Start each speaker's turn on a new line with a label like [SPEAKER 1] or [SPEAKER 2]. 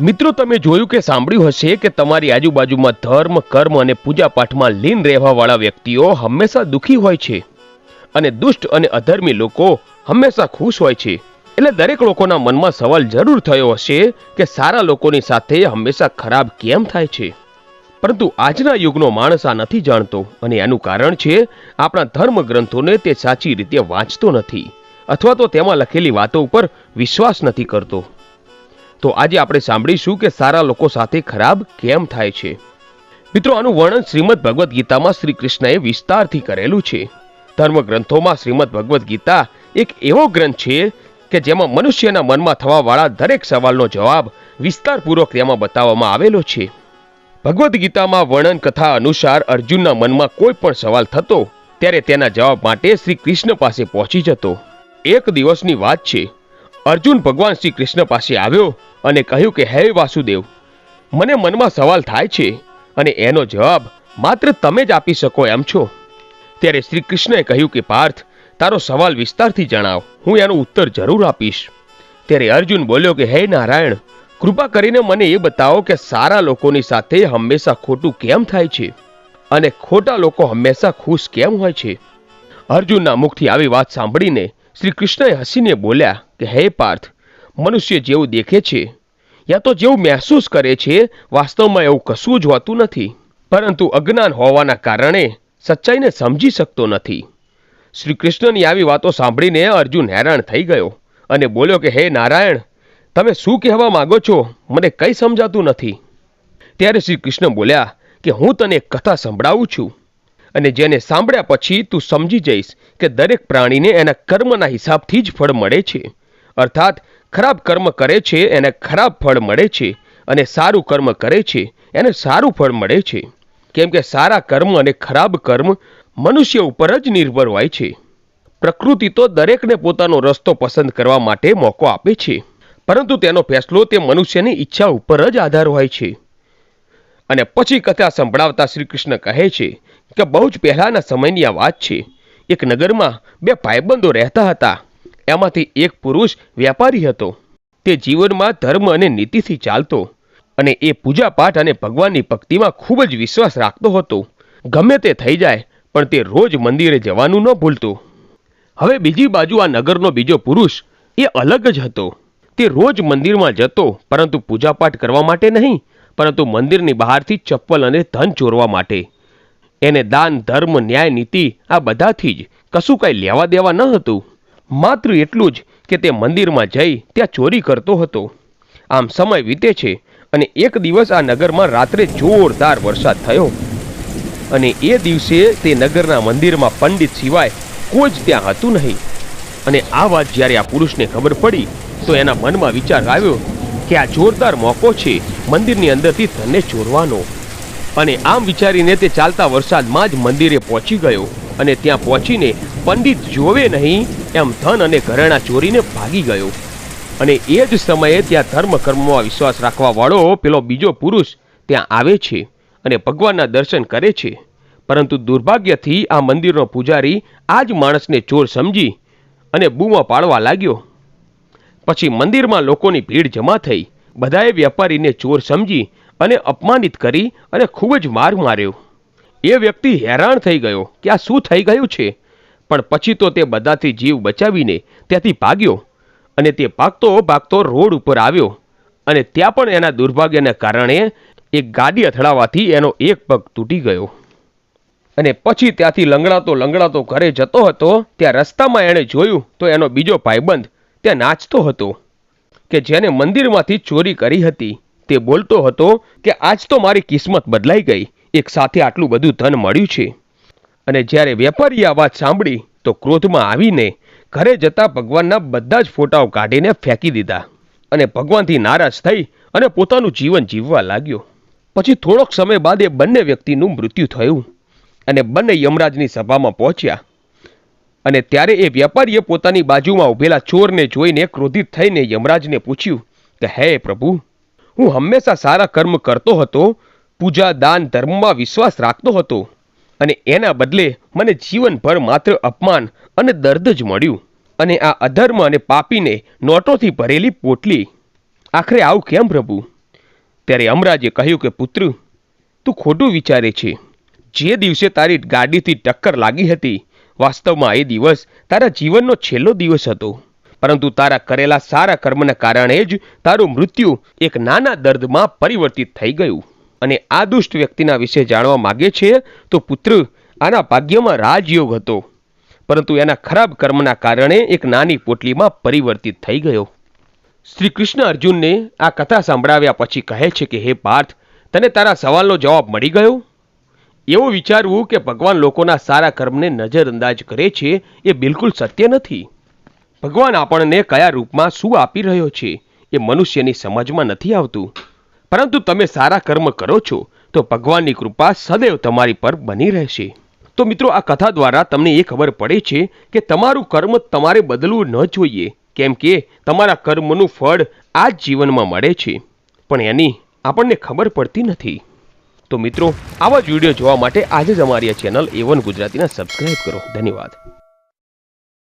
[SPEAKER 1] મિત્રો, તમે જોયું કે સાંભળ્યું હશે કે તમારી આજુબાજુમાં ધર્મ, કર્મ અને પૂજા પાઠમાં લીન રહેવાવાળા વ્યક્તિઓ હંમેશા દુઃખી હોય છે અને દુષ્ટ અને અધર્મી લોકો હંમેશા ખુશ હોય છે. એટલે દરેક લોકોના મનમાં સવાલ જરૂર થયો હશે કે સારા લોકોની સાથે હંમેશા ખરાબ કેમ થાય છે? પરંતુ આજના યુગનો માણસ આ નથી જાણતો અને એનું કારણ છે, આપણા ધર્મ ગ્રંથોને તે સાચી રીતે વાંચતો નથી અથવા તો તેમાં લખેલી વાતો ઉપર વિશ્વાસ નથી કરતો. તો આજે આપણે સાંભળીશું કે સારા લોકો સાથે ખરાબ કેમ થાય છે. મિત્રો, આનું વર્ણન શ્રીમદ ભગવદ્ ગીતામાં શ્રી કૃષ્ણએ વિસ્તારથી કરેલું છે. ધર્મગ્રંથોમાં શ્રીમદ ભગવદ્ ગીતા એક એવો ગ્રંથ છે કે જેમાં મનુષ્યના મનમાં થવાવાળા દરેક સવાલનો જવાબ વિસ્તારપૂર્વક તેમાં બતાવવામાં આવેલો છે. ભગવદ્ ગીતામાં વર્ણન કથા અનુસાર અર્જુનના મનમાં કોઈ પણ સવાલ થતો, ત્યારે તેના જવાબ માટે શ્રી કૃષ્ણ પાસે પહોંચી જતો. એક દિવસની વાત છે અર્જુન ભગવાન શ્રી કૃષ્ણ પાસે આવ્યો અને કહ્યું કે, હે વાસુદેવ, મને મનમાં સવાલ થાય છે અને એનો જવાબ માત્ર તમે જ આપી શકો એમ છો. ત્યારે શ્રી કૃષ્ણએ કહ્યું કે, પાર્થ, તારો સવાલ વિસ્તારથી જણાવ. હું એનો ઉત્તર જરૂર આપીશ. ત્યારે અર્જુન બોલ્યો કે, હે નારાયણ, કૃપા કરીને મને એ બતાવો કે સારા લોકોની સાથે હંમેશા ખોટું કેમ થાય છે અને ખોટા લોકો હંમેશા ખુશ કેમ હોય છે? અર્જુનના મુખથી આવી વાત સાંભળીને શ્રી કૃષ્ણએ હસીને બોલ્યા કે, હે પાર્થ, મનુષ્ય જેવું દેખે છે, યા તો જેવું મહેસૂસ કરે છે, વાસ્તવમાં એવું કશું જ હોતું નથી. પરંતુ અજ્ઞાન હોવાના કારણે સચ્ચાઈને સમજી શકતો નથી. શ્રી કૃષ્ણની આવી વાતો સાંભળીને અર્જુન હેરાન થઈ ગયો અને બોલ્યો કે, હે નારાયણ, તમે શું કહેવા માંગો છો? મને કંઈ સમજાતું નથી. ત્યારે શ્રી કૃષ્ણ બોલ્યા કે, હું તને એક કથા સંભળાવું છું. અને જેને સાંભળ્યા પછી તું સમજી જઈશ કે દરેક પ્રાણીને એના કર્મના હિસાબથી જ ફળ મળે છે. અર્થાત, ખરાબ કર્મ કરે છે, એને ખરાબ ફળ મળે છે અને સારું કર્મ કરે છે, એને સારું ફળ મળે છે. કેમ કે સારા કર્મ અને ખરાબ કર્મ મનુષ્ય ઉપર જ નિર્ભર હોય છે. પ્રકૃતિ તો દરેકને પોતાનો રસ્તો પસંદ કરવા માટે મોકો આપે છે. પરંતુ તેનો ફેસલો તે મનુષ્યની ઈચ્છા ઉપર જ આધાર હોય છે. અને પછી કથા સંભળાવતા શ્રી કૃષ્ણ કહે છે કે બહુ જ પહેલાના સમયની આ વાત છે. એક નગરમાં બે ભાઈબંધો રહેતા હતા. એમાંથી એક પુરુષ વેપારી હતો. તે જીવનમાં ધર્મ અને નીતિથી ચાલતો અને એ પૂજાપાઠ અને ભગવાનની ભક્તિમાં ખૂબ જ વિશ્વાસ રાખતો હતો. ગમે તે થઈ જાય, પણ તે રોજ મંદિરે જવાનું ન ભૂલતો. હવે બીજી બાજુ આ નગરનો બીજો પુરુષ એ અલગ જ હતો. તે રોજ મંદિરમાં જતો, પરંતુ પૂજાપાઠ કરવા માટે નહીં, પરંતુ મંદિરની બહારથી ચપ્પલ અને ધન ચોરવા માટે. એને દાન, ધર્મ, ન્યાય, નીતિ આ બધાથી જ કશું કાંઈ લેવા દેવા ન હતું. માત્ર એટલું જ કે તે મંદિરમાં જઈ ત્યાં ચોરી કરતો હતો. આમ સમય વીતે છે અને એક દિવસ આ નગરમાં રાત્રે જોરદાર વરસાદ થયો. અને એ દિવસે તે નગરના મંદિરમાં પંડિત સિવાય કોઈ જ ત્યાં હતું નહીં. અને આ વાત જ્યારે આ પુરુષને ખબર પડી, તો એના મનમાં વિચાર આવ્યો કે આ જોરદાર મોકો છે મંદિરની અંદરથી ધનને ચોરવાનો. અને આમ વિચારીને તે ચાલતા વરસાદમાં જ મંદિરે પહોંચી ગયો અને ત્યાં પહોંચીને પંડિત જોવે નહીં એમ ધન અને ઘરેણા ચોરીને ભાગી ગયો. અને એ જ સમયે ત્યાં ધર્મ કર્મમાં વિશ્વાસ રાખવાવાળો પેલો બીજો પુરુષ ત્યાં આવે છે અને ભગવાનના દર્શન કરે છે. પરંતુ દુર્ભાગ્યથી આ મંદિરનો પૂજારી આ જ માણસને ચોર સમજી અને બૂમો પાડવા લાગ્યો. પછી મંદિરમાં લોકોની ભીડ જમા થઈ. બધાએ વેપારીને ચોર સમજી અને અપમાનિત કરી અને ખૂબ જ માર માર્યો. એ વ્યક્તિ હેરાન થઈ ગયો કે આ શું થઈ ગયું છે? પણ પછી તો તે બધાથી જીવ બચાવીને ત્યાંથી ભાગ્યો અને તે ભાગતો ભાગતો રોડ ઉપર આવ્યો અને ત્યાં પણ એના દુર્ભાગ્યના કારણે એક ગાડી અથડાવાથી એનો એક પગ તૂટી ગયો. અને પછી ત્યાંથી લંગડાતો લંગડાતો ઘરે જતો હતો, ત્યાં રસ્તામાં એણે જોયું તો એનો બીજો ભાઈબંધ ત્યાં નાચતો હતો કે જેને મંદિરમાંથી ચોરી કરી હતી. તે બોલતો હતો કે આજ તો મારી કિસ્મત બદલાઈ ગઈ. એક સાથે આટલું બધું ધન મળ્યું છે. અને જ્યારે વેપારીએ આ વાત સાંભળી, તો ક્રોધમાં આવીને ઘરે જતા ભગવાનના બધા જ ફોટાઓ કાઢીને ફેંકી દીધા. અને ભગવાનથી નારાજ થઈ અને પોતાનું જીવન જીવવા લાગ્યો. પછી થોડોક સમય બાદ એ બંને વ્યક્તિનું મૃત્યુ થયું અને બંને યમરાજની સભામાં પહોંચ્યા. અને ત્યારે એ વેપારીએ પોતાની બાજુમાં ઊભેલા ચોરને જોઈને ક્રોધિત થઈને યમરાજને પૂછ્યું કે, હે પ્રભુ હું હંમેશા સારા કર્મ કરતો હતો, પૂજા દાન ધર્મમાં વિશ્વાસ રાખતો હતો અને એના બદલે મને જીવનભર માત્ર અપમાન અને દર્દ જ મળ્યું અને આ અધર્મ અને પાપીને નોટોથી ભરેલી પોટલી. આખરે આવું કેમ પ્રભુ? ત્યારે અમરાજે કહ્યું કે, પુત્ર, તું ખોટું વિચારે છે. જે દિવસે તારી ગાડીથી ટક્કર લાગી હતી, વાસ્તવમાં એ દિવસ તારા જીવનનો છેલ્લો દિવસ હતો. પરંતુ તારા કરેલા સારા કર્મના કારણે જ તારું મૃત્યુ એક નાના દર્દમાં પરિવર્તિત થઈ ગયું. અને આ દુષ્ટ વ્યક્તિના વિશે જાણવા માગે છે તો પુત્ર, આના ભાગ્યમાં રાજયોગ હતો. પરંતુ એના ખરાબ કર્મના કારણે એક નાની પોટલીમાં પરિવર્તિત થઈ ગયો. શ્રી કૃષ્ણ અર્જુનને આ કથા સંભળાવ્યા પછી કહે છે કે, હે પાર્થ, તને તારા સવાલનો જવાબ મળી ગયો? એવું વિચારવું કે ભગવાન લોકોના સારા કર્મને નજરઅંદાજ કરે છે એ બિલકુલ સત્ય નથી. ભગવાન આપણને કયા રૂપમાં શું આપી રહ્યો છે એ મનુષ્યની સમજમાં નથી આવતું. પરંતુ તમે સારા કર્મ કરો છો, તો ભગવાનની કૃપા સદૈવ તમારી પર બની રહેશે. તો મિત્રો, આ કથા દ્વારા તમને એ ખબર પડે છે કે તમારું કર્મ તમારે બદલવું ન જોઈએ, કેમ કે તમારા કર્મનું ફળ આ જ જીવનમાં મળે છે. પણ એની આપણને ખબર પડતી નથી. તો મિત્રો, આવા જ વીડિયો જોવા માટે આજે જ અમારી આ ચેનલ એવન ગુજરાતીના સબસ્ક્રાઇબ કરો. ધન્યવાદ.